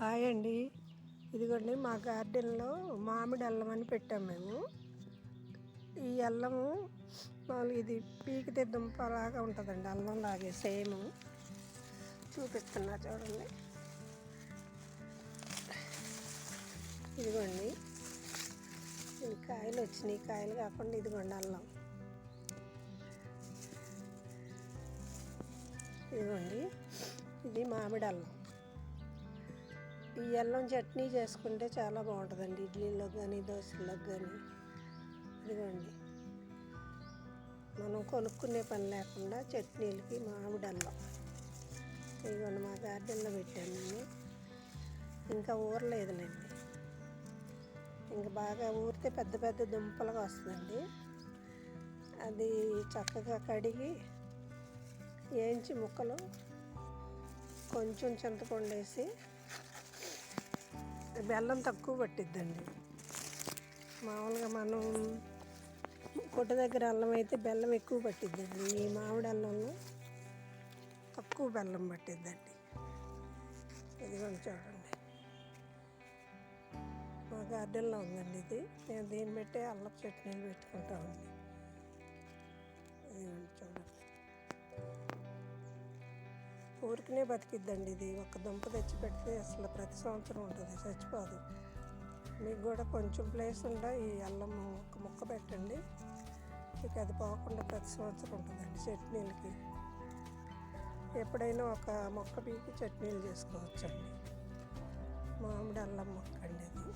Hi అండి. ఇదిగోండి మా గార్డెన్లో మామిడి అల్లం అని పెట్టాం మేము. ఈ అల్లము మామూలుగా ఇది పీకితే దుంపలాగా ఉంటుందండి అల్లం లాగే సేమ్. చూపిస్తున్నా చూడండి. ఇదిగోండి ఇది కాయలు వచ్చినాయి. కాయలు కాకుండా ఇదిగోండి అల్లం. ఇదిగోండి ఇది మామిడి అల్లం. ఈ అల్లం చట్నీ చేసుకుంటే చాలా బాగుంటుందండి. ఇడ్లీలో కానీ దోశలకు కానీ ఇదిగోండి. మనం కొనుక్కునే పని లేకుండా చట్నీలకి మామిడి అల్లం. ఇదిగోండి మా గార్డెన్లో పెట్టాను నేను. ఇంకా ఊరలేదులేండి. ఇంకా బాగా ఊరితే పెద్ద పెద్ద దుంపలుగా వస్తుందండి. అది చక్కగా కడిగి వేయించి ముక్కలు కొంచెం చింతపండు వేసి బెల్లం తక్కువ పట్టిద్దండి. మామూలుగా మనం కొట్ట దగ్గర అల్లం అయితే బెల్లం ఎక్కువ పట్టిద్దండి. ఈ మామిడి అల్లంలో తక్కువ బెల్లం పట్టిద్దండి. ఇదిగోండి చూడండి. మా గార్డెన్లో ఉందండి ఇది. నేను దీన్ని బట్టి అల్లం చట్నీలు పెట్టుకుంటామండి ఊరికనే బతికిద్దండి ఇది. ఒక దుంప తెచ్చి పెడితే అసలు ప్రతి సంవత్సరం ఉంటుంది. చచ్చిపోదు. మీకు కూడా కొంచెం ప్లేస్ ఉండా ఈ అల్లం ఒక ముక్క పెట్టండి. మీకు అది పోకుండా ప్రతి సంవత్సరం ఉంటుందండి చట్నీలకి. ఎప్పుడైనా ఒక మొక్క పీకి చట్నీలు చేసుకోవచ్చండి. మామిడి అల్లం మొక్క అండి ఇది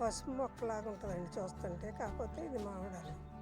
పసుపు మొక్కలాగా ఉంటుందండి చూస్తుంటే. కాకపోతే ఇది మామిడి అల్లం.